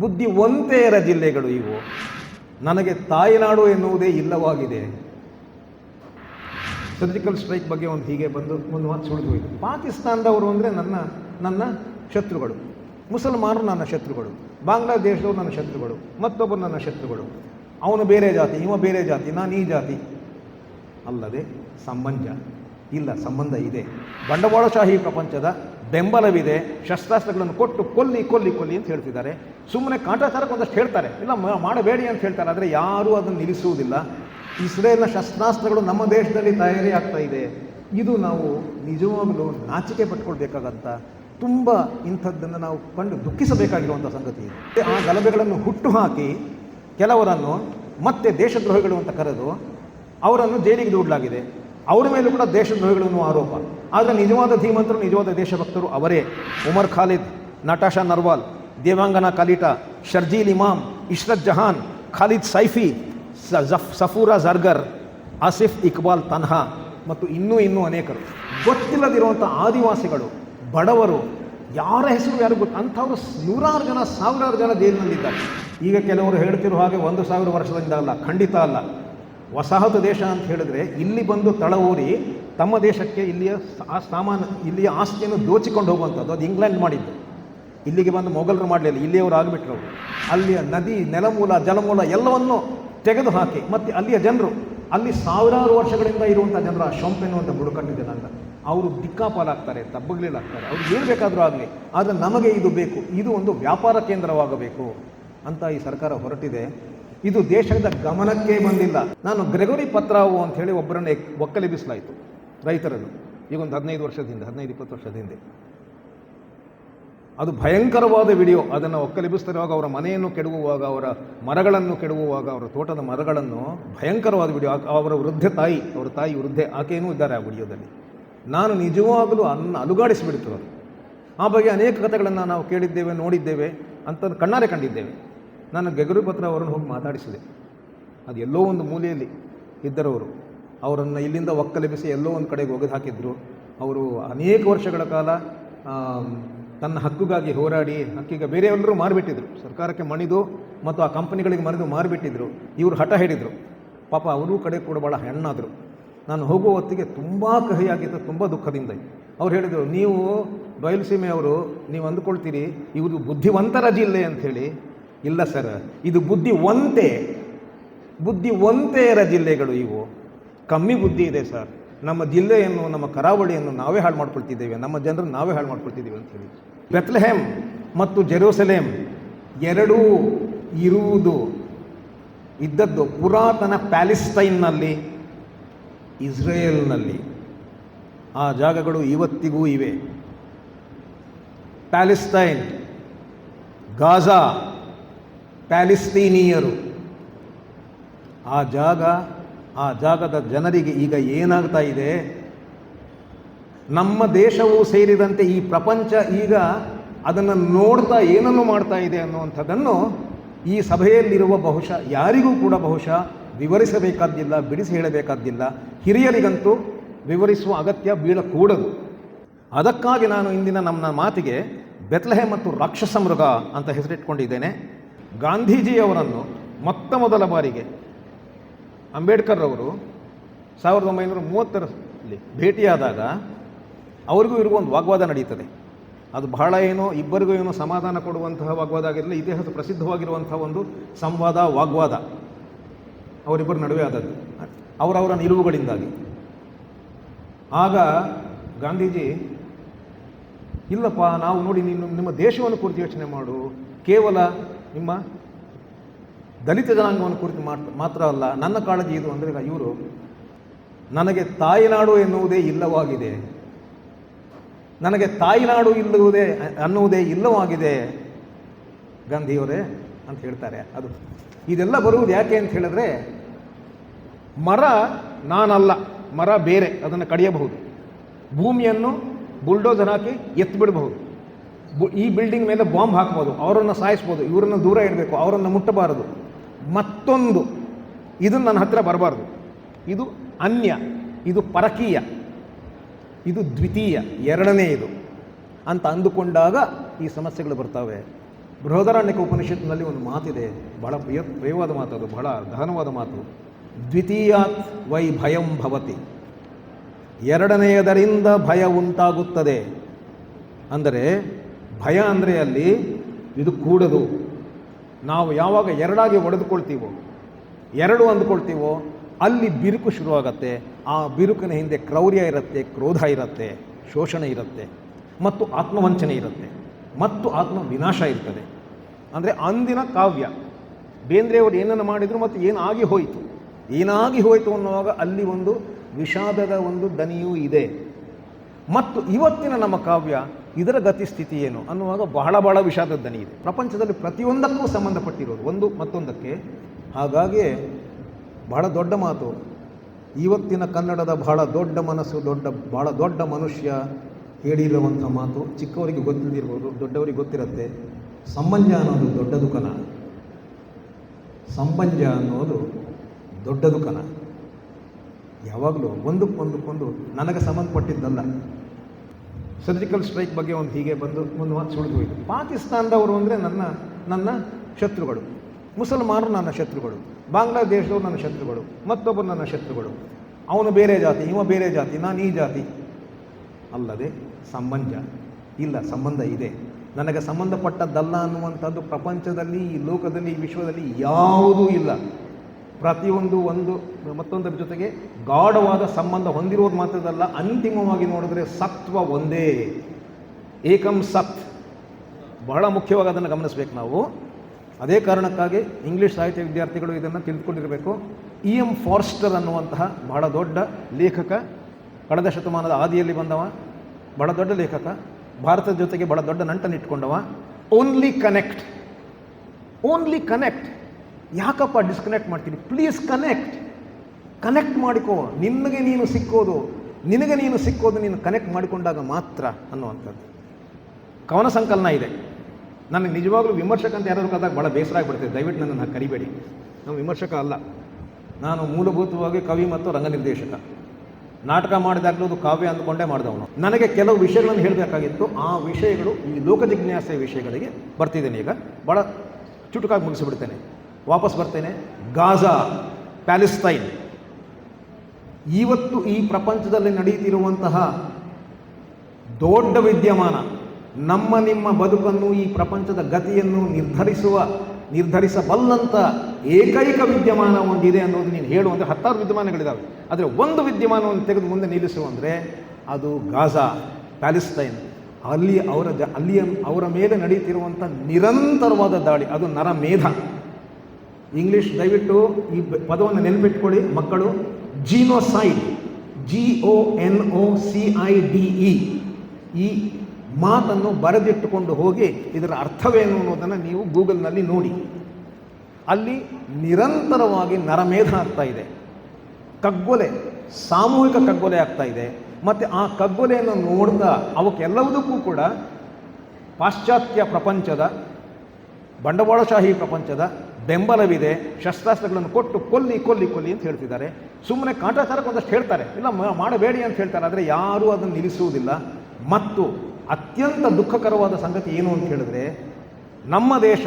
ಬುದ್ಧಿವಂತೆಯರ ಜಿಲ್ಲೆಗಳು ಇವು. ನನಗೆ ತಾಯಿನಾಡು ಎನ್ನುವುದೇ ಇಲ್ಲವಾಗಿದೆ. ಸರ್ಜಿಕಲ್ ಸ್ಟ್ರೈಕ್ ಬಗ್ಗೆ ಒಂದು ಹೀಗೆ ಬಂದು ಒಂದು ಮಾತು ಸುಳಿದು ಹೋಯಿತು. ಪಾಕಿಸ್ತಾನದವರು ಅಂದರೆ ನನ್ನ ನನ್ನ ಶತ್ರುಗಳು. ಮುಸಲ್ಮಾನರು ನನ್ನ ಶತ್ರುಗಳು. ಬಾಂಗ್ಲಾದೇಶದವರು ನನ್ನ ಶತ್ರುಗಳು. ಮತ್ತೊಬ್ಬರು ನನ್ನ ಶತ್ರುಗಳು. ಅವನು ಬೇರೆ ಜಾತಿ, ಇವ ಬೇರೆ ಜಾತಿ, ನಾನು ಈ ಜಾತಿ. ಅಲ್ಲದೆ ಸಂಬಂಧ ಇಲ್ಲ, ಸಂಬಂಧ ಇದೆ. ಬಂಡವಾಳಶಾಹಿ ಪ್ರಪಂಚದ ಬೆಂಬಲವಿದೆ. ಶಸ್ತ್ರಾಸ್ತ್ರಗಳನ್ನು ಕೊಟ್ಟು ಕೊಲ್ಲಿ ಕೊಲ್ಲಿ ಕೊಲ್ಲಿ ಅಂತ ಹೇಳ್ತಿದ್ದಾರೆ. ಸುಮ್ಮನೆ ಕಾಟಾಚಾರಕ್ಕೆ ಒಂದಷ್ಟು ಹೇಳ್ತಾರೆ. ಇಲ್ಲ ಮಾಡಬೇಡಿ ಅಂತ ಹೇಳ್ತಾರೆ. ಆದರೆ ಯಾರೂ ಅದನ್ನು ನಿಲ್ಲಿಸುವುದಿಲ್ಲ. ಇಸ್ರೇಲ್ನ ಶಸ್ತ್ರಾಸ್ತ್ರಗಳು ನಮ್ಮ ದೇಶದಲ್ಲಿ ತಯಾರಿ ಆಗ್ತಾ ಇದೆ. ಇದು ನಾವು ನಿಜವಾಗಲೂ ನಾಚಿಕೆ ಪಟ್ಕೊಳ್ಬೇಕಾಗಂತ ತುಂಬ ಇಂಥದ್ದನ್ನು ನಾವು ಕಂಡು ದುಃಖಿಸಬೇಕಾಗಿರುವಂಥ ಸಂಗತಿ ಇದೆ. ಆ ಗಲಭೆಗಳನ್ನು ಹುಟ್ಟು ಹಾಕಿ ಕೆಲವರನ್ನು ಮತ್ತೆ ದೇಶದ್ರೋಹಿಗಳು ಅಂತ ಕರೆದು ಅವರನ್ನು ಜೈಲಿಗೆ ದೂಡಲಾಗಿದೆ. ಅವರ ಮೇಲೂ ಕೂಡ ದೇಶದ್ರೋಹಿಗಳನ್ನು ಆರೋಪ. ಆದರೆ ನಿಜವಾದ ಧೀಮಂತರು, ನಿಜವಾದ ದೇಶಭಕ್ತರು ಅವರೇ. ಉಮರ್ ಖಾಲಿದ್ ನಟಾಶಾ ನರ್ವಾಲ್ ದೇವಾಂಗನ ಕಲಿಟಾ ಶರ್ಜೀಲ್ ಇಮಾಮ್ ಇಶ್ರತ್ ಜಹಾನ್, ಖಾಲಿದ್ ಸೈಫಿ ಸಫೂರಾ ಜರ್ಗರ್ ಆಸಿಫ್ ಇಕ್ಬಾಲ್ ತನ್ಹಾ ಮತ್ತು ಇನ್ನೂ ಇನ್ನೂ ಅನೇಕರು. ಗೊತ್ತಿಲ್ಲದಿರುವಂಥ ಆದಿವಾಸಿಗಳು, ಬಡವರು, ಯಾರ ಹೆಸರು ಯಾರು ಗೊತ್ತು ಅಂಥವರು ನೂರಾರು ಜನ, ಸಾವಿರಾರು ಜನ ಜೈಲಿನಲ್ಲಿದ್ದಾರೆ. ಈಗ ಕೆಲವರು ಹೇಳ್ತಿರೋ ಹಾಗೆ ಒಂದು ಸಾವಿರ ವರ್ಷದಿಂದ ಅಲ್ಲ, ಖಂಡಿತ ಅಲ್ಲ. ವಸಾಹತು ದೇಶ ಅಂತ ಹೇಳಿದ್ರೆ ಇಲ್ಲಿ ಬಂದು ತಳವೂರಿ ತಮ್ಮ ದೇಶಕ್ಕೆ ಇಲ್ಲಿಯ ಆ ಸಾಮಾನು ಇಲ್ಲಿಯ ಆಸ್ತಿಯನ್ನು ದೋಚಿಕೊಂಡು ಹೋಗುವಂಥದ್ದು. ಅದು ಇಂಗ್ಲೆಂಡ್ ಮಾಡಿದ್ದು. ಇಲ್ಲಿಗೆ ಬಂದು ಮೊಘಲರು ಮಾಡಲಿಲ್ಲ, ಇಲ್ಲಿಯವರು ಆಗಿಬಿಟ್ರು. ಅಲ್ಲಿಯ ನದಿ, ನೆಲಮೂಲ, ಜಲಮೂಲ ಎಲ್ಲವನ್ನು ತೆಗೆದು ಹಾಕಿ, ಮತ್ತು ಅಲ್ಲಿಯ ಜನರು, ಅಲ್ಲಿ ಸಾವಿರಾರು ವರ್ಷಗಳಿಂದ ಇರುವಂಥ ಜನರ ಆ ಶೊಂಪೆನ್ನುವಂಥ ಬುಡಕಟ್ಟಿದೆ ಅಂತ. ಅವರು ದಿಕ್ಕಾಪಾಲಾಗ್ತಾರೆ ತಬ್ಬಗ್ಲಿಲ್ಲಾಗ್ತಾರೆ ಅವ್ರು ಏನು ಬೇಕಾದರೂ ಆಗಲಿ, ಆದರೆ ನಮಗೆ ಇದು ಬೇಕು, ಇದು ಒಂದು ವ್ಯಾಪಾರ ಕೇಂದ್ರವಾಗಬೇಕು ಅಂತ ಈ ಸರ್ಕಾರ ಹೊರಟಿದೆ. ಇದು ದೇಶದ ಗಮನಕ್ಕೆ ಬಂದಿಲ್ಲ. ನಾನು ಗ್ರೆಗೋರಿ ಪತ್ರಾವು ಅಂತ ಹೇಳಿ ಒಬ್ಬರನ್ನು ಒಕ್ಕಲೆಬಿಸಲಾಯಿತು ರೈತರನ್ನು. ಈಗ ಒಂದು ಹದಿನೈದು ವರ್ಷದ ಹಿಂದೆ, ಹದಿನೈದು, ಇಪ್ಪತ್ತು ವರ್ಷದ ಹಿಂದೆ. ಅದು ಭಯಂಕರವಾದ ವಿಡಿಯೋ. ಅದನ್ನು ಒಕ್ಕಲೆಬ್ಬಿಸ್ತಿರುವಾಗ ಅವರ ಮನೆಯನ್ನು ಕೆಡವುವಾಗ, ಅವರ ಮರಗಳನ್ನು ಕೆಡವುವಾಗ, ಅವರ ತೋಟದ ಮರಗಳನ್ನು ಭಯಂಕರವಾದ ವಿಡಿಯೋ. ಅವರ ವೃದ್ಧೆ ತಾಯಿ, ಅವರ ತಾಯಿ ವೃದ್ಧೆ, ಆಕೆಯೂ ಇದ್ದಾರೆ ಆ ವಿಡಿಯೋದಲ್ಲಿ. ನಾನು ನಿಜವಾಗಲೂ ಅನ್ನ ಅಲುಗಾಡಿಸಿಬಿಡ್ತು ಅದು. ಆ ಬಗ್ಗೆ ಅನೇಕ ಕಥೆಗಳನ್ನು ನಾವು ಕೇಳಿದ್ದೇವೆ, ನೋಡಿದ್ದೇವೆ, ಅಂತ ಕಣ್ಣಾರೆ ಕಂಡಿದ್ದೇವೆ. ನಾನು ಗೆಗರು ಪತ್ರ ಅವರನ್ನು ಹೋಗಿ ಮಾತಾಡಿಸಿದೆ. ಅದು ಎಲ್ಲೋ ಒಂದು ಮೂಲೆಯಲ್ಲಿ ಇದ್ದರವರು. ಅವರನ್ನು ಇಲ್ಲಿಂದ ಒಕ್ಕಲೆಬ್ಬಿಸಿ ಎಲ್ಲೋ ಒಂದು ಕಡೆಗೆ ಒಗೆದು ಹಾಕಿದ್ರು. ಅವರು ಅನೇಕ ವರ್ಷಗಳ ಕಾಲ ತನ್ನ ಹಕ್ಕುಗಾಗಿ ಹೋರಾಡಿ, ಹಕ್ಕಿಗೆ ಬೇರೆಯವರೆಲ್ಲರೂ ಮಾರಿಬಿಟ್ಟಿದ್ರು. ಸರ್ಕಾರಕ್ಕೆ ಮಣಿದು ಮತ್ತು ಆ ಕಂಪನಿಗಳಿಗೆ ಮಣಿದು ಮಾರಿಬಿಟ್ಟಿದ್ರು. ಇವರು ಹಠ ಹಿಡಿದರು. ಪಾಪ ಅವರೂ ಕಡೆ ಕೂಡ ಭಾಳ ಹೆಣ್ಣಾದರು. ನಾನು ಹೋಗುವ ಹೊತ್ತಿಗೆ ತುಂಬ ಕಹಿಯಾಗಿತ್ತು, ತುಂಬ ದುಃಖದಿಂದ. ಅವ್ರು ಹೇಳಿದರು, ನೀವು ಬಯಲುಸೀಮೆಯವರು ನೀವು ಅಂದುಕೊಳ್ತೀರಿ, ಇವರು ಬುದ್ಧಿವಂತರ ಜಿಲ್ಲೆ ಅಂಥೇಳಿ. ಇಲ್ಲ ಸರ್, ಇದು ಬುದ್ಧಿವಂತೆ, ಬುದ್ಧಿವಂತೆಯರ ಜಿಲ್ಲೆಗಳು ಇವು. ಕಮ್ಮಿ ಬುದ್ಧಿ ಇದೆ ಸರ್. ನಮ್ಮ ಜಿಲ್ಲೆಯನ್ನು, ನಮ್ಮ ಕರಾವಳಿಯನ್ನು ನಾವೇ ಹಾಳು ಮಾಡ್ಕೊಳ್ತಿದ್ದೇವೆ. ನಮ್ಮ ಜನರನ್ನು ನಾವೇ ಹಾಳು ಮಾಡ್ಕೊಳ್ತಿದ್ದೇವೆ ಅಂತ ಹೇಳಿ ಬೆತ್ಲೆಹೆಮ್ ಮತ್ತು ಜೆರೂಸಲೇಮ್ ಎರಡೂ ಇರುವುದು ಇದ್ದದ್ದು ಪುರಾತನ ಪ್ಯಾಲಿಸ್ಟೈನ್ನಲ್ಲಿ, ಇಸ್ರೇಲ್ನಲ್ಲಿ. ಆ ಜಾಗಗಳು ಇವತ್ತಿಗೂ ಇವೆ. ಪ್ಯಾಲೆಸ್ಟೈನ್, ಗಾಜಾ, ಪ್ಯಾಲಿಸ್ತೀನಿಯರು. ಆ ಜಾಗ, ಆ ಜಾಗದ ಜನರಿಗೆ ಈಗ ಏನಾಗ್ತಾ ಇದೆ? ನಮ್ಮ ದೇಶವು ಸೇರಿದಂತೆ ಈ ಪ್ರಪಂಚ ಈಗ ಅದನ್ನು ನೋಡ್ತಾ ಏನನ್ನು ಮಾಡ್ತಾ ಇದೆ ಅನ್ನುವಂಥದ್ದನ್ನು ಈ ಸಭೆಯಲ್ಲಿರುವ ಬಹುಶಃ ಯಾರಿಗೂ ಕೂಡ ಬಹುಶಃ ವಿವರಿಸಬೇಕಾದ್ದಿಲ್ಲ, ಬಿಡಿಸಿ ಹೇಳಬೇಕಾದ್ದಿಲ್ಲ. ಹಿರಿಯರಿಗಂತೂ ವಿವರಿಸುವ ಅಗತ್ಯ ಬೀಳಕೂಡದು. ಅದಕ್ಕಾಗಿ ನಾನು ಇಂದಿನ ನಮ್ಮ ಮಾತಿಗೆ ಬೆತ್ಲಹೆ ಮತ್ತು ರಾಕ್ಷಸ ಮೃಗ ಅಂತ ಹೆಸರಿಟ್ಕೊಂಡಿದ್ದೇನೆ. ಗಾಂಧೀಜಿಯವರನ್ನು ಮೊತ್ತ ಮೊದಲ ಬಾರಿಗೆ ಅಂಬೇಡ್ಕರ್ ಅವರು ಸಾವಿರದ ಒಂಬೈನೂರ ಮೂವತ್ತರಲ್ಲಿ ಭೇಟಿಯಾದಾಗ ಅವರಿಗೂ ಇರುವ ಒಂದು ವಾಗ್ವಾದ ನಡೀತದೆ ಅದು ಬಹಳ ಏನೋ, ಇಬ್ಬರಿಗೂ ಏನೋ ಸಮಾಧಾನ ಕೊಡುವಂತಹ ವಾಗ್ವಾದ ಆಗಿರಲಿ ಇತಿಹಾಸ ಪ್ರಸಿದ್ಧವಾಗಿರುವಂತಹ ಒಂದು ಸಂವಾದ, ವಾಗ್ವಾದ. ಅವರಿಬ್ಬರ ನಡುವೆ ಆದದ್ದು. ಅವರವರ ನಿಲುವುಗಳಿಂದಾಗಿ. ಆಗ ಗಾಂಧೀಜಿ, ಇಲ್ಲಪ್ಪ, ನಾವು ನೋಡಿ ನೀನು ನಿಮ್ಮ ದೇಶವನ್ನು ಕುರಿತು ಯೋಚನೆ ಮಾಡು. ಕೇವಲ ನಿಮ್ಮ ದಲಿತ ಜನಾಂಗವನ್ನು ಕುರಿತು ಮಾತ್- ಮಾತ್ರ ಅಲ್ಲ, ನನ್ನ ಕಾಳಜಿ ಇದು ಅಂದರೆ ಇವರು, ನನಗೆ ತಾಯಿನಾಡು ಎನ್ನುವುದೇ ಇಲ್ಲವಾಗಿದೆ. ನನಗೆ ತಾಯಿನಾಡು ಇಲ್ಲುವುದೇ, ಅನ್ನುವುದೇ ಇಲ್ಲವಾಗಿದೆ ಗಾಂಧಿಯವರೇ ಅಂತ ಹೇಳ್ತಾರೆ ಅದು. ಇದೆಲ್ಲ ಬರುವುದು ಯಾಕೆ ಅಂತ ಹೇಳಿದ್ರೆ, ಮರ ನಾನಲ್ಲ, ಮರ ಬೇರೆ, ಅದನ್ನು ಕಡಿಯಬಹುದು. ಭೂಮಿಯನ್ನು ಬುಲ್ಡೋಸರ್ ಹಾಕಿ ಎತ್ತು ಬಿಡಬಹುದು ಈ ಬಿಲ್ಡಿಂಗ್ ಮೇಲೆ ಬಾಂಬ್ ಹಾಕ್ಬೋದು, ಅವರನ್ನು ಸಾಯಿಸ್ಬೋದು, ಇವರನ್ನು ದೂರ ಇಡಬೇಕು, ಅವರನ್ನು ಮುಟ್ಟಬಾರದು. ಮತ್ತೊಂದು ಇದು ನನ್ನ ಹತ್ತಿರ ಬರಬಾರ್ದು. ಇದು ಅನ್ಯ, ಇದು ಪರಕೀಯ. ಇದು ದ್ವಿತೀಯ, ಎರಡನೇ ಇದು. ಅಂತ ಅಂದುಕೊಂಡಾಗ ಈ ಸಮಸ್ಯೆಗಳು ಬರ್ತವೆ. ಬೃಹದಾರಣ್ಯಕ ಉಪನಿಷತ್ತಿನಲ್ಲಿ ಒಂದು ಮಾತಿದೆ, ಬಹಳ ಪ್ರಿಯ, ಪ್ರಿಯವಾದ ಮಾತು ಅದು, ಬಹಳ ಗಹನವಾದ ಮಾತು. ದ್ವಿತೀಯಾತ್ ವೈ ಭಯಂ ಭವತಿ. ಎರಡನೆಯದರಿಂದ ಭಯ ಉಂಟಾಗುತ್ತದೆ. ಅಂದರೆ ಭಯ ಅಂದರೆ ಅಲ್ಲಿ ಇದು ಕೂಡದು. ನಾವು ಯಾವಾಗ ಎರಡಾಗಿ ಒಡೆದುಕೊಳ್ತೀವೋ, ಎರಡು ಅಂದ್ಕೊಳ್ತೀವೋ ಅಲ್ಲಿ ಬಿರುಕು ಶುರುವಾಗತ್ತೆ, ಆ ಬಿರುಕಿನ ಹಿಂದೆ ಕ್ರೌರ್ಯ ಇರುತ್ತೆ, ಕ್ರೋಧ ಇರುತ್ತೆ, ಶೋಷಣೆ ಇರುತ್ತೆ, ಮತ್ತು ಆತ್ಮವಂಚನೆ ಇರುತ್ತೆ, ಮತ್ತು ಆತ್ಮ ವಿನಾಶ ಇರ್ತದೆ. ಅಂದರೆ ಅಂದಿನ ಕಾವ್ಯ. ಬೇಂದ್ರೆಯವರು ಏನನ್ನು ಮಾಡಿದರು ಮತ್ತು ಏನಾಗಿ ಹೋಯಿತು? ಏನಾಗಿ ಹೋಯಿತು ಅನ್ನುವಾಗ ಅಲ್ಲಿ ಒಂದು ವಿಷಾದದ ಒಂದು ದನಿಯೂ ಇದೆ. ಮತ್ತು ಇವತ್ತಿನ ನಮ್ಮ ಕಾವ್ಯ ಇದರ ಗತಿ ಸ್ಥಿತಿ ಏನು ಅನ್ನುವಾಗ ಬಹಳ ಬಹಳ ವಿಷಾದದ ದನಿ ಇದೆ. ಪ್ರಪಂಚದಲ್ಲಿ ಪ್ರತಿಯೊಂದಕ್ಕೂ ಸಂಬಂಧಪಟ್ಟಿರೋದು. ಒಂದು ಮತ್ತೊಂದಕ್ಕೆ ಹಾಗಾಗಿ ಬಹಳ ದೊಡ್ಡ ಮಾತು. ಇವತ್ತಿನ ಕನ್ನಡದ ಬಹಳ ದೊಡ್ಡ ಮನಸ್ಸು, ದೊಡ್ಡ, ಬಹಳ ದೊಡ್ಡ ಮನುಷ್ಯ ಹೇಳಿರುವಂಥ ಮಾತು ಚಿಕ್ಕವರಿಗೆ ಗೊತ್ತಿಲ್ದಿರ್ಬೋದು, ದೊಡ್ಡವರಿಗೆ ಗೊತ್ತಿರುತ್ತೆ. ಸಂಬಂಧ ಅನ್ನೋದು ದೊಡ್ಡದು ದುಃಖನ ಸಂಬಂಧ ಅನ್ನೋದು ದೊಡ್ಡದು ದುಃಖನ ಯಾವಾಗಲೂ ಒಂದಕ್ಕೊಂದಕ್ಕೊಂದು ನನಗೆ ಸಂಬಂಧಪಟ್ಟಿದ್ದಲ್ಲ. ಸರ್ಜಿಕಲ್ ಸ್ಟ್ರೈಕ್ ಬಗ್ಗೆ ಒಂದು ಹೀಗೆ ಬಂದು ಒಂದು ಮಾತು ಸುಳಿದು ಹೋಯಿತು. ಪಾಕಿಸ್ತಾನದವರು ಅಂದರೆ ನನ್ನ ನನ್ನ ಶತ್ರುಗಳು. ಮುಸಲ್ಮಾನರು ನನ್ನ ಶತ್ರುಗಳು. ಬಾಂಗ್ಲಾದೇಶದವರು ನನ್ನ ಶತ್ರುಗಳು, ಮತ್ತೊಬ್ಬರು ನನ್ನ ಶತ್ರುಗಳು. ಅವನು ಬೇರೆ ಜಾತಿ, ಇವ ಬೇರೆ ಜಾತಿ, ನಾನು ಈ ಜಾತಿ. ಅಲ್ಲದೆ ಸಂಬಂಧ ಇಲ್ಲ, ಸಂಬಂಧ ಇದೆ. ನನಗೆ ಸಂಬಂಧಪಟ್ಟದ್ದಲ್ಲ ಅನ್ನುವಂಥದ್ದು ಪ್ರಪಂಚದಲ್ಲಿ, ಈ ಲೋಕದಲ್ಲಿ, ಈ ವಿಶ್ವದಲ್ಲಿ ಯಾವುದೂ ಇಲ್ಲ. ಪ್ರತಿಯೊಂದು ಒಂದು, ಮತ್ತೊಂದರ ಜೊತೆಗೆ ಗಾಢವಾದ ಸಂಬಂಧ ಹೊಂದಿರೋದು ಮಾತ್ರದಲ್ಲ, ಅಂತಿಮವಾಗಿ ನೋಡಿದ್ರೆ ಸತ್ವ ಒಂದೇ. ಏಕಂ ಸತ್. ಬಹಳ ಮುಖ್ಯವಾಗಿ ಅದನ್ನು ಗಮನಿಸಬೇಕು ನಾವು. ಅದೇ ಕಾರಣಕ್ಕಾಗಿ ಇಂಗ್ಲೀಷ್ ಸಾಹಿತ್ಯ ವಿದ್ಯಾರ್ಥಿಗಳು ಇದನ್ನು ತಿಳಿದುಕೊಂಡಿರಬೇಕು. ಇ ಎಂ ಫಾರ್ಸ್ಟರ್ ಅನ್ನುವಂತಹ ಬಹಳ ದೊಡ್ಡ ಲೇಖಕ, ಕಳೆದ ಶತಮಾನದ ಆದಿಯಲ್ಲಿ ಬಂದವ, ಬಹಳ ದೊಡ್ಡ ಲೇಖಕ, ಭಾರತದ ಜೊತೆಗೆ ಬಹಳ ದೊಡ್ಡ ನಂಟನ್ನು ಇಟ್ಕೊಂಡವ ಓನ್ಲಿ ಕನೆಕ್ಟ್ ಓನ್ಲಿ ಕನೆಕ್ಟ್ ಯಾಕಪ್ಪ ಡಿಸ್ಕನೆಕ್ಟ್ ಮಾಡ್ತೀನಿ? ಪ್ಲೀಸ್ ಕನೆಕ್ಟ್ ಕನೆಕ್ಟ್ ಮಾಡಿಕೋ. ನಿನಗೆ ನೀನು ಸಿಕ್ಕೋದು. ನಿನಗೆ ನೀನು ಸಿಕ್ಕೋದು ನೀನು ಕನೆಕ್ಟ್ ಮಾಡಿಕೊಂಡಾಗ ಮಾತ್ರ ಅನ್ನುವಂಥದ್ದು. ಕವನ ಸಂಕಲನ ಇದೆ. ನನಗೆ ನಿಜವಾಗ್ಲೂ ವಿಮರ್ಶಕ ಅಂತ ಯಾರಾದರೂ ಕರೆದಾಗ ಭಾಳ ಬೇಸರ ಆಗಿಬಿಡ್ತದೆ. ದಯವಿಟ್ಟು ನನ್ನನ್ನು ಕರಿಬೇಡಿ. ನಾನು ವಿಮರ್ಶಕ ಅಲ್ಲ. ನಾನು ಮೂಲಭೂತವಾಗಿ ಕವಿ ಮತ್ತು ರಂಗ ನಿರ್ದೇಶಕ ನಾಟಕ ಮಾಡಿದಾಗಲೂ ಅದು ಕಾವ್ಯ ಅಂದ್ಕೊಂಡೇ ಮಾಡಿದವನು. ನನಗೆ ಕೆಲವು ವಿಷಯಗಳನ್ನು ಹೇಳಬೇಕಾಗಿತ್ತು. ಆ ವಿಷಯಗಳು ಈ ಲೋಕ ಜಿಜ್ಞಾಸೆ ವಿಷಯಗಳಿಗೆ ಬರ್ತಿದ್ದೇನೆ. ಈಗ ಭಾಳ ಚುಟುಕಾಗಿ ಮುಗಿಸಿಬಿಡ್ತೇನೆ. ವಾಪಸ್ ಬರ್ತೇನೆ. ಗಾಜಾ ಪ್ಯಾಲೆಸ್ತೈನ್ ಇವತ್ತು ಈ ಪ್ರಪಂಚದಲ್ಲಿ ನಡೆಯುತ್ತಿರುವಂತಹ ದೊಡ್ಡ ವಿದ್ಯಮಾನ ನಮ್ಮ ನಿಮ್ಮ ಬದುಕನ್ನು ಈ ಪ್ರಪಂಚದ ಗತಿಯನ್ನು ನಿರ್ಧರಿಸುವ ನಿರ್ಧರಿಸಬಲ್ಲಂಥ ಏಕೈಕ ವಿದ್ಯಮಾನ ಒಂದಿದೆ ಅನ್ನೋದು ನೀನು ಹೇಳು ಅಂದರೆ ಹತ್ತಾರು ವಿದ್ಯಮಾನಗಳಿದ್ದಾವೆ ಆದರೆ ಒಂದು ವಿದ್ಯಮಾನವನ್ನು ತೆಗೆದು ಮುಂದೆ ನಿಲ್ಲಿಸು ಅಂದರೆ ಅದು ಗಾಜಾ ಪ್ಯಾಲೆಸ್ತೈನ್ ಅಲ್ಲಿ ಅವರ ಜ ಅಲ್ಲಿಯ ಅವರ ಮೇಲೆ ನಡೆಯುತ್ತಿರುವಂಥ ನಿರಂತರವಾದ ದಾಳಿ, ಅದು ನರಮೇಧ. ಇಂಗ್ಲೀಷ್ ದಯವಿಟ್ಟು ಈ ಪದವನ್ನು ನೆನಪಿಟ್ಕೊಳ್ಳಿ ಮಕ್ಕಳು. Genocide G O N O C I D E ಈ ಮಾತನ್ನು ಬರೆದಿಟ್ಟುಕೊಂಡು ಹೋಗಿ ಇದರ ಅರ್ಥವೇನು ಅನ್ನೋದನ್ನು ನೀವು ಗೂಗಲ್ನಲ್ಲಿ ನೋಡಿ. ಅಲ್ಲಿ ನಿರಂತರವಾಗಿ ನರಮೇಧ ಆಗ್ತಾ ಇದೆ. ಕಗ್ಗೊಲೆ, ಸಾಮೂಹಿಕ ಕಗ್ಗೊಲೆ ಆಗ್ತಾ ಇದೆ. ಮತ್ತು ಆ ಕಗ್ಗೊಲೆಯನ್ನು ನೋಡ್ತಾ ಅವಕ್ಕೆಲ್ಲವುದಕ್ಕೂ ಕೂಡ ಪಾಶ್ಚಾತ್ಯ ಪ್ರಪಂಚದ, ಬಂಡವಾಳಶಾಹಿ ಪ್ರಪಂಚದ ಬೆಂಬಲವಿದೆ. ಶಸ್ತ್ರಾಸ್ತ್ರಗಳನ್ನು ಕೊಟ್ಟು ಕೊಲ್ಲಿ ಕೊಲ್ಲಿ ಕೊಲ್ಲಿ ಅಂತ ಹೇಳ್ತಿದ್ದಾರೆ. ಸುಮ್ಮನೆ ಕಾಟಾಚಾರಕ್ಕೆ ಒಂದಷ್ಟು ಹೇಳ್ತಾರೆ. ಇಲ್ಲ ಮಾಡಬೇಡಿ ಅಂತ ಹೇಳ್ತಾರೆ. ಆದರೆ ಯಾರೂ ಅದನ್ನು ನಿಲ್ಲಿಸುವುದಿಲ್ಲ. ಮತ್ತು ಅತ್ಯಂತ ದುಃಖಕರವಾದ ಸಂಗತಿ ಏನು ಅಂತ ಹೇಳಿದ್ರೆ, ನಮ್ಮ ದೇಶ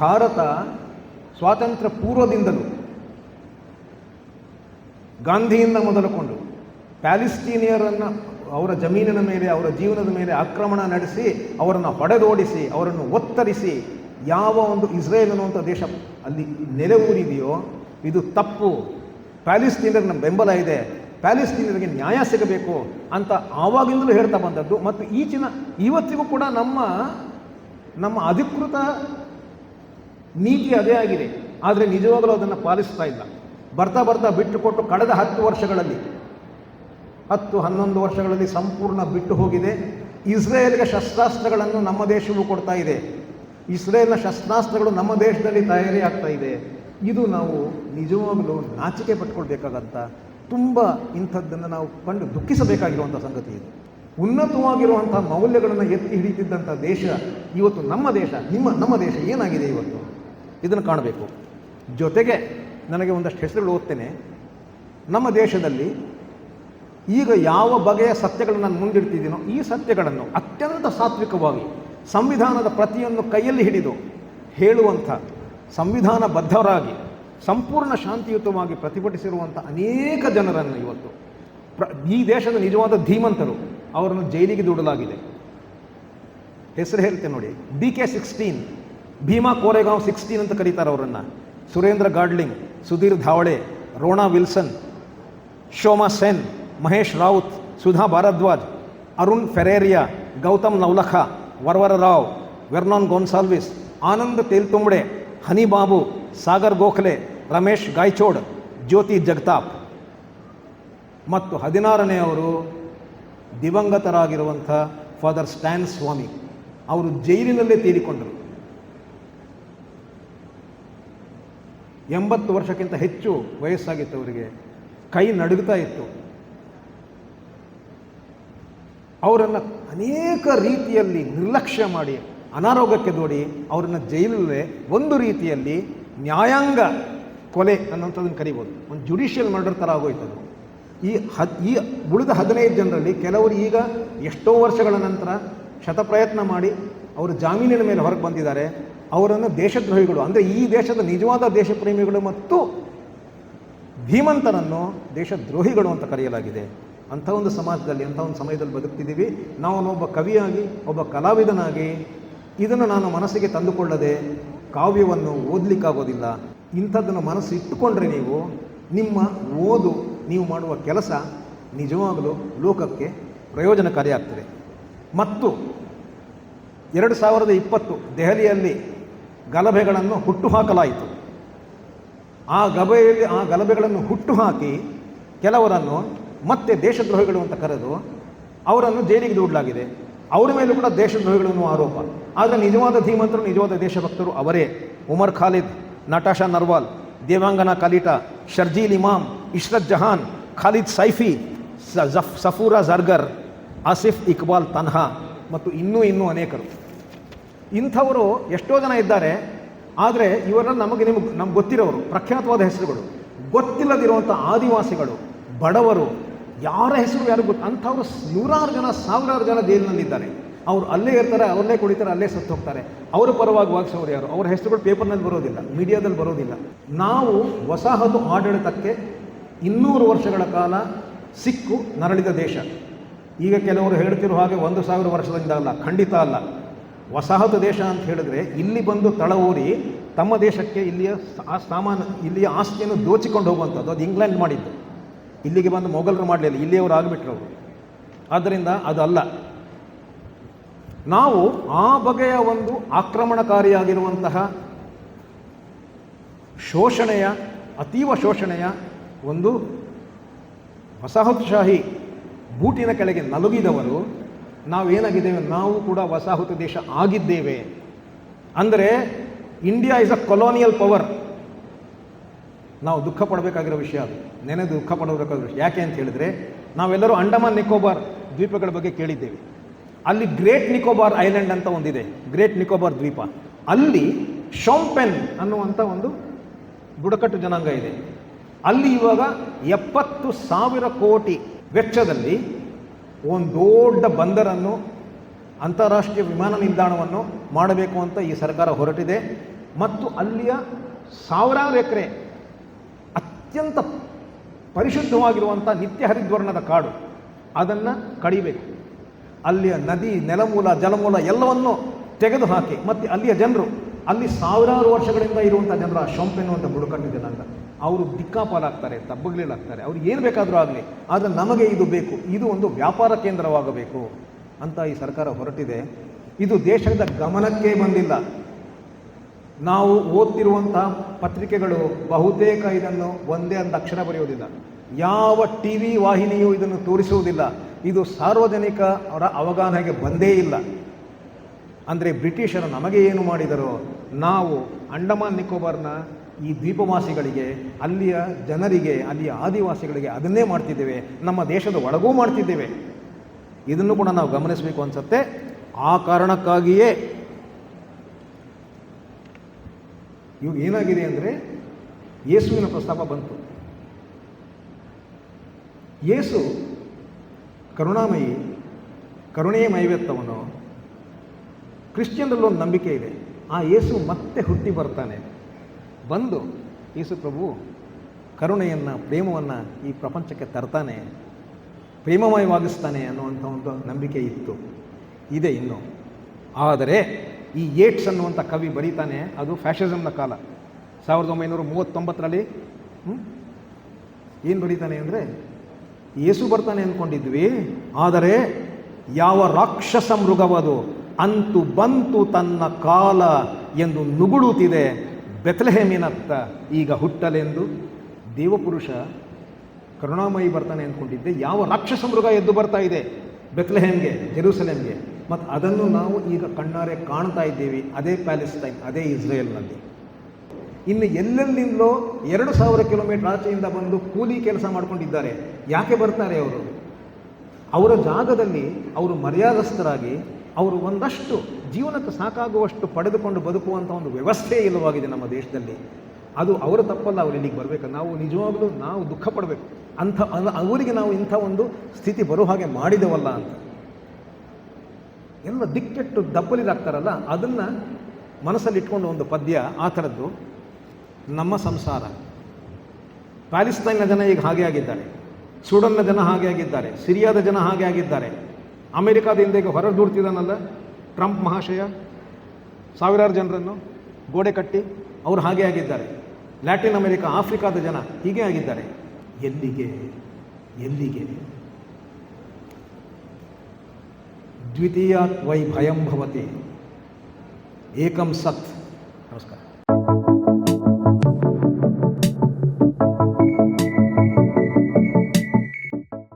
ಭಾರತ ಸ್ವಾತಂತ್ರ್ಯ ಪೂರ್ವದಿಂದಲೂ ಗಾಂಧಿಯಿಂದ ಮೊದಲುಕೊಂಡು ಪ್ಯಾಲಿಸ್ತೀನಿಯರನ್ನು ಅವರ ಜಮೀನಿನ ಮೇಲೆ, ಅವರ ಜೀವನದ ಮೇಲೆ ಆಕ್ರಮಣ ನಡೆಸಿ, ಅವರನ್ನು ಹೊಡೆದೋಡಿಸಿ, ಅವರನ್ನು ಒತ್ತರಿಸಿ, ಯಾವ ಒಂದು ಇಸ್ರೇಲ್ ಅನ್ನುವಂಥ ದೇಶ ಅಲ್ಲಿ ನೆಲೆ ಊರಿದೆಯೋ, ಇದು ತಪ್ಪು. ಪ್ಯಾಲಿಸ್ತೀನಿಯರ್ನ ಬೆಂಬಲ ಇದೆ. ಪ್ಯಾಲಿಸ್ತೀನಿಯರಿಗೆ ನ್ಯಾಯ ಸಿಗಬೇಕು ಅಂತ ಆವಾಗಿಂದಲೂ ಹೇಳ್ತಾ ಬಂದದ್ದು ಮತ್ತು ಈಚಿನ ಇವತ್ತಿಗೂ ಕೂಡ ನಮ್ಮ ನಮ್ಮ ಅಧಿಕೃತ ನೀತಿ ಅದೇ ಆಗಿದೆ. ಆದರೆ ನಿಜವಾಗಲೂ ಅದನ್ನು ಪಾಲಿಸ್ತಾ ಇಲ್ಲ. ಬರ್ತಾ ಬರ್ತಾ ಬಿಟ್ಟುಕೊಟ್ಟು ಕಳೆದ ಹತ್ತು ವರ್ಷಗಳಲ್ಲಿ, ಹತ್ತು ಹನ್ನೊಂದು ವರ್ಷಗಳಲ್ಲಿ ಸಂಪೂರ್ಣ ಬಿಟ್ಟು ಹೋಗಿದೆ. ಇಸ್ರೇಲ್ಗೆ ಶಸ್ತ್ರಾಸ್ತ್ರಗಳನ್ನು ನಮ್ಮ ದೇಶವೂ ಕೊಡ್ತಾ ಇದೆ. ಇಸ್ರೇಲ್ನ ಶಸ್ತ್ರಾಸ್ತ್ರಗಳು ನಮ್ಮ ದೇಶದಲ್ಲಿ ತಯಾರಿ ಆಗ್ತಾ ಇದೆ. ಇದು ನಾವು ನಿಜವಾಗಲೂ ನಾಚಿಕೆ ಪಟ್ಕೊಳ್ಬೇಕಾಗಂತ ತುಂಬ ಇಂಥದ್ದನ್ನು ನಾವು ಕಂಡು ದುಃಖಿಸಬೇಕಾಗಿರುವಂಥ ಸಂಗತಿ ಇದು. ಉನ್ನತವಾಗಿರುವಂಥ ಮೌಲ್ಯಗಳನ್ನು ಎತ್ತಿ ಹಿಡಿತಿದ್ದಂಥ ದೇಶ ಇವತ್ತು ನಮ್ಮ ದೇಶ, ನಿಮ್ಮ, ನಮ್ಮ ದೇಶ ಏನಾಗಿದೆ ಇವತ್ತು? ಇದನ್ನು ಕಾಣಬೇಕು. ಜೊತೆಗೆ ನನಗೆ ಒಂದಷ್ಟು ಹೆಸರುಗಳು ಓದ್ತೇನೆ. ನಮ್ಮ ದೇಶದಲ್ಲಿ ಈಗ ಯಾವ ಬಗೆಯ ಸತ್ಯಗಳನ್ನು ನಾನು ಮುಂದಿಡ್ತಿದ್ದೀನೋ ಈ ಸತ್ಯಗಳನ್ನು ಅತ್ಯಂತ ಸಾತ್ವಿಕವಾಗಿ ಸಂವಿಧಾನದ ಪ್ರತಿಯನ್ನು ಕೈಯಲ್ಲಿ ಹಿಡಿದು ಹೇಳುವಂಥ ಸಂವಿಧಾನಬದ್ಧರಾಗಿ ಸಂಪೂರ್ಣ ಶಾಂತಿಯುತವಾಗಿ ಪ್ರತಿಭಟಿಸಿರುವಂಥ ಅನೇಕ ಜನರನ್ನು ಇವತ್ತು. ಪ್ರ ಈ ದೇಶದ ನಿಜವಾದ ಧೀಮಂತರು ಅವರನ್ನು ಜೈಲಿಗೆ ದೂಡಲಾಗಿದೆ. ಹೆಸರು ಹೇಳ್ತೇನೆ ನೋಡಿ D K sixteen Bhima Koregaon sixteen ಅಂತ ಕರೀತಾರೆ ಅವರನ್ನು. Surendra Gadling, Sudhir Dhawale, Rona Wilson, Shoma Sen, Mahesh Raut, Sudha Bharadwaj, Arun Ferreira, Gautam Navlakha Varavara Rao, Vernon Gonsalves, Anand Teltumbde, Hany Babu Sagar Gokhale, Ramesh Gaichor, Jyoti Jagtap. ಮತ್ತು ಹದಿನಾರನೆಯವರು ದಿವಂಗತರಾಗಿರುವಂಥ father Stan ಸ್ವಾಮಿ. ಅವರು ಜೈಲಿನಲ್ಲೇ ತೀರಿಕೊಂಡರು. ಎಂಬತ್ತು ವರ್ಷಕ್ಕಿಂತ ಹೆಚ್ಚು ವಯಸ್ಸಾಗಿತ್ತು ಅವರಿಗೆ. ಕೈ ನಡುಗ್ತಾ ಇತ್ತು. ಅವರನ್ನು ಅನೇಕ ರೀತಿಯಲ್ಲಿ ನಿರ್ಲಕ್ಷ್ಯ ಮಾಡಿ, ಅನಾರೋಗ್ಯಕ್ಕೆ ದೋಡಿ, ಅವರನ್ನು ಜೈಲಲ್ಲೇ ಒಂದು ರೀತಿಯಲ್ಲಿ ನ್ಯಾಯಾಂಗ ಕೊಲೆ ಅನ್ನೋಂಥದ್ದನ್ನು ಕರಿಬೋದು. ಒಂದು ಜುಡಿಷಿಯಲ್ ಮರ್ಡರ್ ಥರ ಆಗೋಯ್ತದು. ಈ ಹದ್, ಈ ಉಳಿದ ಹದಿನೈದು ಜನರಲ್ಲಿ ಕೆಲವರು ಈಗ ಎಷ್ಟೋ ವರ್ಷಗಳ ನಂತರ ಶತಪ್ರಯತ್ನ ಮಾಡಿ ಅವರು ಜಾಮೀನಿನ ಮೇಲೆ ಹೊರಗೆ ಬಂದಿದ್ದಾರೆ. ಅವರನ್ನು ದೇಶದ್ರೋಹಿಗಳು, ಅಂದರೆ ಈ ದೇಶದ ನಿಜವಾದ ದೇಶಪ್ರೇಮಿಗಳು ಮತ್ತು ಧೀಮಂತರನ್ನು ದೇಶದ್ರೋಹಿಗಳು ಅಂತ ಕರೆಯಲಾಗಿದೆ. ಅಂಥ ಒಂದು ಸಮಾಜದಲ್ಲಿ, ಅಂಥ ಒಂದು ಸಮಯದಲ್ಲಿ ಬದುಕ್ತಿದ್ದೀವಿ. ನಾವು ಒಬ್ಬ ಕವಿಯಾಗಿ, ಒಬ್ಬ ಕಲಾವಿದನಾಗಿ ಇದನ್ನು ನಾನು ಮನಸ್ಸಿಗೆ ತಂದುಕೊಳ್ಳದೆ ಕಾವ್ಯವನ್ನು ಓದಲಿಕ್ಕಾಗೋದಿಲ್ಲ. ಇಂಥದ್ದನ್ನು ಮನಸ್ಸು ಇಟ್ಟುಕೊಂಡ್ರೆ ನೀವು ನಿಮ್ಮ ಓದು, ನೀವು ಮಾಡುವ ಕೆಲಸ ನಿಜವಾಗಲೂ ಲೋಕಕ್ಕೆ ಪ್ರಯೋಜನಕಾರಿಯಾಗ್ತದೆ. ಮತ್ತು ಎರಡು ಸಾವಿರದ ಇಪ್ಪತ್ತು ದೆಹಲಿಯಲ್ಲಿ ಗಲಭೆಗಳನ್ನು ಹುಟ್ಟುಹಾಕಲಾಯಿತು. ಆ ಗಭೆಯಲ್ಲಿ ಆ ಗಲಭೆಗಳನ್ನು ಹುಟ್ಟುಹಾಕಿ ಕೆಲವರನ್ನು ಮತ್ತೆ ದೇಶದ್ರೋಹಿಗಳು ಅಂತ ಕರೆದು ಅವರನ್ನು ಜೈಲಿಗೆ ದೂಡಲಾಗಿದೆ. ಅವರ ಮೇಲೂ ಕೂಡ ದೇಶದ್ರೋಹಿಗಳು ಆರೋಪ. ಆದರೆ ನಿಜವಾದ ಧೀಮಂತರು, ನಿಜವಾದ ದೇಶಭಕ್ತರು ಅವರೇ. ಉಮರ್ ಖಾಲಿದ್ ನಟಾಶಾ ನರ್ವಾಲ್, ದೇವಾಂಗನ ಕಲೀಟಾ ಶರ್ಜೀಲ್ ಇಮಾಮ್, ಇಶ್ರತ್ ಜಹಾನ್, ಖಾಲಿದ್ ಸೈಫಿ ಜಫ್, ಸಫೂರಾ ಜರ್ಗರ್ ಆಸಿಫ್ ಇಕ್ಬಾಲ್ ತನ್ಹಾ ಮತ್ತು ಇನ್ನೂ ಇನ್ನೂ ಅನೇಕರು. ಇಂಥವರು ಎಷ್ಟೋ ಜನ ಇದ್ದಾರೆ. ಆದರೆ ಇವರನ್ನು ನಮಗೆ ನಿಮಗೆ, ನಮ್ಗೆ ಗೊತ್ತಿರೋರು, ಪ್ರಖ್ಯಾತವಾದ ಹೆಸರುಗಳು. ಗೊತ್ತಿಲ್ಲದಿರುವಂಥ ಆದಿವಾಸಿಗಳು, ಬಡವರು ಯಾರ ಹೆಸರು ಯಾರು ಗೊತ್ತು ಅಂಥವ್ರು ನೂರಾರು ಜನ, ಸಾವಿರಾರು ಜನ ಜೈಲಿನಲ್ಲಿದ್ದಾರೆ. ಅವರು ಅಲ್ಲೇ ಇರ್ತಾರೆ ಅವರಲ್ಲೇ ಕುಡಿತಾರೆ, ಅಲ್ಲೇ ಸತ್ತು ಹೋಗ್ತಾರೆ ಅವರ ಪರವಾಗಿ ವಾಗಿಸೋರು ಯಾರು? ಅವ್ರ ಹೆಸರುಗಳು ಪೇಪರ್ನಲ್ಲಿ ಬರೋದಿಲ್ಲ, ಮೀಡಿಯಾದಲ್ಲಿ ಬರೋದಿಲ್ಲ. ನಾವು ವಸಾಹತು ಆಡಳಿತಕ್ಕೆ ಇನ್ನೂರು ವರ್ಷಗಳ ಕಾಲ ಸಿಕ್ಕು ನರಳಿದ ದೇಶ. ಈಗ ಕೆಲವರು ಹೇಳ್ತಿರೋ ಹಾಗೆ ಒಂದು ಸಾವಿರ ವರ್ಷದಿಂದ ಅಲ್ಲ, ಖಂಡಿತ ಅಲ್ಲ. ವಸಾಹತು ದೇಶ ಅಂತ ಹೇಳಿದ್ರೆ ಇಲ್ಲಿ ಬಂದು ತಳವೂರಿ ತಮ್ಮ ದೇಶಕ್ಕೆ ಇಲ್ಲಿಯ ಸಾಮಾನು ಇಲ್ಲಿಯ ಆಸ್ತಿಯನ್ನು ದೋಚಿಕೊಂಡು ಹೋಗುವಂಥದ್ದು. ಅದು ಇಂಗ್ಲೆಂಡ್ ಮಾಡಿದ್ದು. ಇಲ್ಲಿಗೆ ಬಂದು ಮೊಘಲರು ಮಾಡಲಿಲ್ಲ ಇಲ್ಲಿಯವರು ಆಗಿಬಿಟ್ರು ಅವರು. ಆದ್ದರಿಂದ ಅದಲ್ಲ. ನಾವು ಆ ಬಗೆಯ ಒಂದು ಆಕ್ರಮಣಕಾರಿಯಾಗಿರುವಂತಹ ಶೋಷಣೆಯ, ಅತೀವ ಶೋಷಣೆಯ ಒಂದು ವಸಾಹತುಶಾಹಿ ಬೂಟಿನ ಕೆಳಗೆ ನಲುಗಿದವರು, ನಾವೇನಾಗಿದ್ದೇವೆ? ನಾವು ಕೂಡ ವಸಾಹತು ದೇಶ ಆಗಿದ್ದೇವೆ. ಅಂದರೆ India is a colonial power. ನಾವು ದುಃಖ ಪಡಬೇಕಾಗಿರೋ ವಿಷಯ ಅದು. ನೆನೆ ದುಃಖ ಪಡಬೇಕಾದ ವಿಷಯ. ಯಾಕೆ ಅಂತ ಹೇಳಿದರೆ, ನಾವೆಲ್ಲರೂ ಅಂಡಮಾನ್ ನಿಕೋಬಾರ್ ದ್ವೀಪಗಳ ಬಗ್ಗೆ ಕೇಳಿದ್ದೇವೆ. ಅಲ್ಲಿ ಗ್ರೇಟ್ ನಿಕೋಬಾರ್ ಐಲ್ಯಾಂಡ್ ಅಂತ ಒಂದಿದೆ. ಗ್ರೇಟ್ ನಿಕೋಬಾರ್ ದ್ವೀಪ. ಅಲ್ಲಿ ಶೋಂಪೆನ್ ಅನ್ನುವಂಥ ಒಂದು ಬುಡಕಟ್ಟು ಜನಾಂಗ ಇದೆ. ಅಲ್ಲಿ ಇವಾಗ ಎಪ್ಪತ್ತು ಸಾವಿರ ಕೋಟಿ ವೆಚ್ಚದಲ್ಲಿ ಒಂದು ದೊಡ್ಡ ಬಂದರನ್ನು, ಅಂತಾರಾಷ್ಟ್ರೀಯ ವಿಮಾನ ನಿಲ್ದಾಣವನ್ನು ಮಾಡಬೇಕು ಅಂತ ಈ ಸರ್ಕಾರ ಹೊರಟಿದೆ. ಮತ್ತು ಅಲ್ಲಿಯ ಸಾವಿರಾರು ಎಕರೆ ಅತ್ಯಂತ ಪರಿಶುದ್ಧವಾಗಿರುವಂಥ ನಿತ್ಯ ಹರಿದ್ವರ್ಣದ ಕಾಡು. ಅದನ್ನು ಕಡಿಬೇಕು. ಅಲ್ಲಿಯ ನದಿ, ನೆಲಮೂಲ, ಜಲಮೂಲ ಎಲ್ಲವನ್ನು ತೆಗೆದುಹಾಕಿ, ಮತ್ತು ಅಲ್ಲಿಯ ಜನರು, ಅಲ್ಲಿ ಸಾವಿರಾರು ವರ್ಷಗಳಿಂದ ಇರುವಂಥ ಜನರ ಶೊಂಪೆನ್ನುವಂಥ ಬುಡಕಟ್ಟು ಜನಾಂಗ ಅವರು ದಿಕ್ಕಾಪಾಲಾಗ್ತಾರೆ ತಬ್ಬಗ್ಲಿಲಾಗ್ತಾರೆ ಅವ್ರು ಏನು ಬೇಕಾದರೂ ಆಗಲಿ, ಆದರೆ ನಮಗೆ ಇದು ಬೇಕು. ಇದು ಒಂದು ವ್ಯಾಪಾರ ಕೇಂದ್ರವಾಗಬೇಕು ಅಂತ ಈ ಸರ್ಕಾರ ಹೊರಟಿದೆ. ಇದು ದೇಶದ ಗಮನಕ್ಕೆ ಬಂದಿಲ್ಲ. ನಾವು ಓದ್ತಿರುವಂಥ ಪತ್ರಿಕೆಗಳು ಬಹುತೇಕ ಇದನ್ನು ಒಂದೇ ಒಂದು ಅಕ್ಷರ ಬರೆಯುವುದಿಲ್ಲ. ಯಾವ ಟಿ ವಿ ವಾಹಿನಿಯೂ ಇದನ್ನು ತೋರಿಸುವುದಿಲ್ಲ. ಇದು ಸಾರ್ವಜನಿಕ ಅವರ ಅವಗಾಹನೆಗೆ ಬಂದೇ ಇಲ್ಲ. ಅಂದರೆ ಬ್ರಿಟಿಷರು ನಮಗೆ ಏನು ಮಾಡಿದರೋ, ನಾವು ಅಂಡಮಾನ್ ನಿಕೋಬಾರ್ನ ಈ ದ್ವೀಪವಾಸಿಗಳಿಗೆ, ಅಲ್ಲಿಯ ಜನರಿಗೆ, ಅಲ್ಲಿಯ ಆದಿವಾಸಿಗಳಿಗೆ ಅದನ್ನೇ ಮಾಡ್ತಿದ್ದೇವೆ. ನಮ್ಮ ದೇಶದ ಒಳಗೂ ಮಾಡ್ತಿದ್ದೇವೆ. ಇದನ್ನು ಕೂಡ ನಾವು ಗಮನಿಸಬೇಕು ಅನ್ಸುತ್ತೆ. ಆ ಕಾರಣಕ್ಕಾಗಿಯೇ ಇವಾಗ ಏನಾಗಿದೆ ಅಂದರೆ ಯೇಸುವಿನ ಪ್ರಸ್ತಾಪ ಬಂತು. ಯೇಸು ಕರುಣಾಮಯಿ, ಕರುಣೆಯ ಮೈವೆತ್ತವನು, ಕ್ರಿಶ್ಚಿಯನ್ರಲ್ಲೊಂದು ನಂಬಿಕೆ ಇದೆ. ಆ ಯೇಸು ಮತ್ತೆ ಹುಟ್ಟಿ ಬರ್ತಾನೆ. ಬಂದು ಯೇಸು ಪ್ರಭು, ಕರುಣೆಯನ್ನು, ಪ್ರೇಮವನ್ನು ಈ ಪ್ರಪಂಚಕ್ಕೆ ತರ್ತಾನೆ, ಪ್ರೇಮಮಯವಾಗಿಸ್ತಾನೆ ಅನ್ನುವಂಥ ಒಂದು ನಂಬಿಕೆ ಇತ್ತು. ಇದೆ ಇನ್ನು. ಆದರೆ ಈ ಏಟ್ಸ್ ಅನ್ನುವಂಥ ಕವಿ ಬರೀತಾನೆ, ಅದು ಫ್ಯಾಷಿಸಮ್ನ ಕಾಲ. ಸಾವಿರದ ಒಂಬೈನೂರ ಮೂವತ್ತೊಂಬತ್ತರಲ್ಲಿ ಏನು ಬರೀತಾನೆ ಅಂದರೆ ಏಸು ಬರ್ತಾನೆ ಅಂದ್ಕೊಂಡಿದ್ವಿ ಆದರೆ ಯಾವ ರಾಕ್ಷಸ ಮೃಗವದು? ಅಂತು ಬಂತು ತನ್ನ ಕಾಲ ಎಂದು ನುಗುಳುತ್ತಿದೆ ಬೆತ್ಲೆಹೇಮಿನತ್ತ. ಈಗ ಹುಟ್ಟಲೆಂದು ದೇವಪುರುಷ ಕರುಣಾಮಯಿ ಬರ್ತಾನೆ ಅಂದ್ಕೊಂಡಿದ್ದೆ ಯಾವ ರಾಕ್ಷಸ ಮೃಗ ಎದ್ದು ಬರ್ತಾ ಇದೆ ಬೆತ್ಲೆಹೇಮ್ಗೆ, ಜೆರೂಸಲೇಮ್ಗೆ? ಮತ್ತು ಅದನ್ನು ನಾವು ಈಗ ಕಣ್ಣಾರೆ ಕಾಣ್ತಾ ಇದ್ದೀವಿ ಅದೇ ಪ್ಯಾಲೆಸ್ಟೈನ್, ಅದೇ ಇಸ್ರೇಲ್ನಲ್ಲಿ. ಇನ್ನು ಎಲ್ಲೆಲ್ಲಿಂದಲೋ ಎರಡು ಸಾವಿರ ಕಿಲೋಮೀಟರ್ ಆಚೆಯಿಂದ ಬಂದು ಕೂಲಿ ಕೆಲಸ ಮಾಡಿಕೊಂಡಿದ್ದಾರೆ. ಯಾಕೆ ಬರ್ತಾರೆ ಅವರು? ಅವರ ಜಾಗದಲ್ಲಿ ಅವರು ಮರ್ಯಾದಸ್ಥರಾಗಿ ಅವರು ಒಂದಷ್ಟು ಜೀವನಕ್ಕೆ ಸಾಕಾಗುವಷ್ಟು ಪಡೆದುಕೊಂಡು ಬದುಕುವಂಥ ಒಂದು ವ್ಯವಸ್ಥೆ ಇಲ್ಲವಾಗಿದೆ ನಮ್ಮ ದೇಶದಲ್ಲಿ. ಅದು ಅವರ ತಪ್ಪಲ್ಲ, ಅವರು ಇಲ್ಲಿಗೆ ಬರಬೇಕು. ನಾವು ನಿಜವಾಗಲೂ ನಾವು ದುಃಖ ಪಡಬೇಕು ಅಂಥ ಅವರಿಗೆ ನಾವು ಇಂಥ ಒಂದು ಸ್ಥಿತಿ ಬರೋ ಹಾಗೆ ಮಾಡಿದೆವಲ್ಲ ಅಂತ. ಎಲ್ಲ ದಿಕ್ಕೆಟ್ಟು ದಪ್ಪಲಿದಾಗ್ತಾರಲ್ಲ ಅದನ್ನು ಮನಸ್ಸಲ್ಲಿ ಇಟ್ಕೊಂಡು ಒಂದು ಪದ್ಯ, ಆ ಥರದ್ದು. ನಮ್ಮ ಸಂಸಾರ. ಪ್ಯಾಲಿಸ್ತೈನ್ನ ಜನ ಈಗ ಹಾಗೆ ಆಗಿದ್ದಾರೆ. ಸುಡನ್ನ ಜನ ಹಾಗೆ ಆಗಿದ್ದಾರೆ. ಸಿರಿಯಾದ ಜನ ಹಾಗೆ ಆಗಿದ್ದಾರೆ. ಅಮೆರಿಕಾದಿಂದ ಈಗ ಹೊರ ದೂಡ್ತಿದ್ದಾನಲ್ಲ ಟ್ರಂಪ್ ಮಹಾಶಯ, ಸಾವಿರಾರು ಜನರನ್ನು ಗೋಡೆ ಕಟ್ಟಿ ಅವರು ಹಾಗೆ ಆಗಿದ್ದಾರೆ. ಲ್ಯಾಟಿನ್ ಅಮೆರಿಕ, ಆಫ್ರಿಕಾದ ಜನ ಹೀಗೆ ಆಗಿದ್ದಾರೆ. ಎಲ್ಲಿಗೆ? ಎಲ್ಲಿಗೆ? ದ್ವಿತೀಯ ವೈ ಭಯಂ ಭವತಿ ಏಕಂ ಸತ್ ನಮಸ್ಕಾರ